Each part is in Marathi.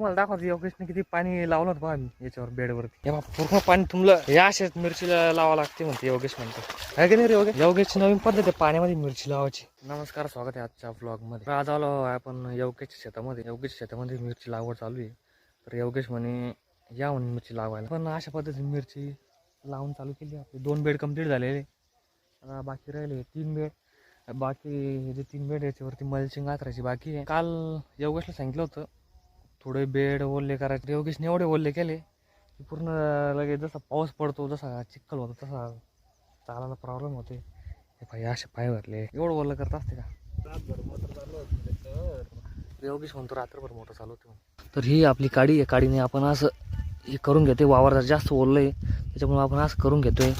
तुम्हाला दाखवतो योगेशने किती पाणी लावलं होतं आम्ही याच्यावर बेडवरती. हे बघा पूर्ण पाणी तुमलं या अशाच मिरचीला लावा लागते म्हणते योगेश म्हणतो. आहे की नाही रे योगेश? योगेशची नवीन पद्धत आहे पाण्यामध्ये मिरची लावायची. नमस्कार स्वागत आहे आजच्या ब्लॉगमध्ये आज आलो आपण योगेशच्या शेतामध्ये. योगेश शेतामध्ये मिरची लागवड चालू आहे. तर योगेश म्हणे या म्हणे मिरची लावायला. पण अशा पद्धतीने मिरची लावून चालू केली आपली. दोन बेड कंप्लीट झालेले. आता बाकी राहिले तीन बेड. बाकी जे तीन बेड याच्यावरती मल्चिंग आथरायची बाकी आहे. काल योगेशला सांगितलं होतं थोडे बेड ओल्ले करायचे. योगेशने एवढे ओल्ले केले की पूर्ण लगेच जसा पाऊस पडतो जसा चिखल होतो तसा चालायला प्रॉब्लेम होते. हे पाय असे पाय भरले. एवढं ओल्लं करत असते का? योगेश म्हणतो रात्रभर मोठं चालू होते तर ही आपली काडी आहे. काडीने आपण असं हे करून घेतोय. वावर जास्त ओललं आहे त्याच्यामुळे आपण असं करून घेतोय.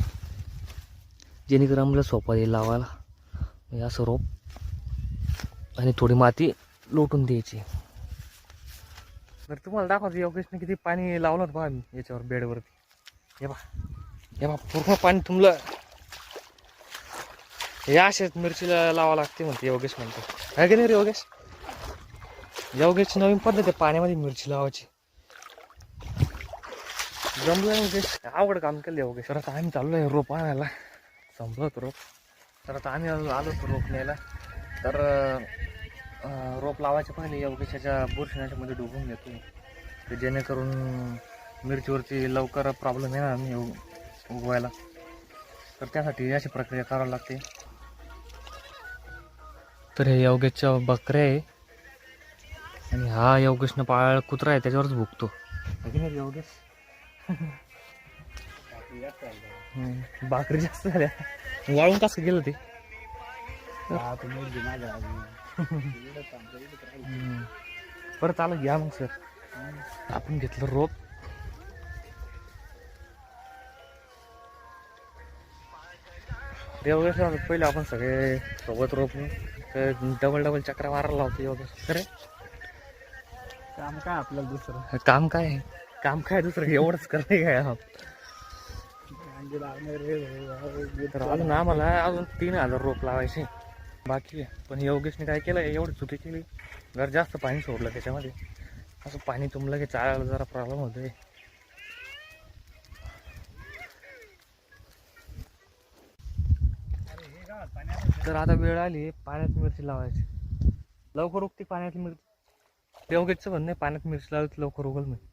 जेणेकरून आम्हाला सोपा येईल लावायला. असं रोप आणि थोडी माती लोटून द्यायची. तर तुम्हाला दाखवतो योगेशने किती पाणी लावलं होतं पहा मी याच्यावर बेडवरती. हे बा हे बा पूर्ण पाणी तुमलं. हे असेच मिरचीला लावा लागते म्हणते योगेश म्हणतो. काय की नाही रे योगेश? योगेशची नवीन पद्धत आहे पाण्यामध्ये मिरची लावायची. जमलं योगेश. आवड काम केलं योगेश. तर आता आम्ही चाललो आहे रोप आणायला. संपलं होतं रोप. तर आता आम्ही आलो आलो होतो रोप न्यायला. तर रोप लावायच्या पहिले योगेशाच्या बुरशिनाच्यामध्ये डुबून घेतो ते जेणेकरून मिरचीवरती लवकर प्रॉब्लेम येणार नाही उगवायला. तर त्यासाठी अशी प्रक्रिया करावी लागते. तर हे योगेशच्या बकऱ्या आहे. आणि हा योगेशनं पाळ कुत्रा आहे त्याच्यावरच भुकतो नाही योगेश. भाकरी जास्त झाल्या. वाळून कसं गेलं ते? बरं चालू घ्या मग सर. आपण घेतलं रोप. योगेश पहिले आपण सगळे सोबत रोप डबल डबल चक्रा मारायला लावतो योगेश खरे काम काय आपल्याला दुसरं? काम काय? काम काय दुसरं? एवढंच करणे काय अजून आम्हाला अजून तीन हजार रोप लावायचे. बाकी आहे. पण योगेशने काय केलं एवढी चुकी केली. जर जास्त पाणी सोडलं त्याच्यामध्ये. असं पाणी तुम्हाला की चालायला जरा प्रॉब्लेम होतोय. तर आता वेळ आली पाण्यात मिरची लावायची. लवकर उगते पाण्यात मिरची. योगेशचं म्हणणं आहे पाण्यात मिरची लावली लवकर उगल म्हणजे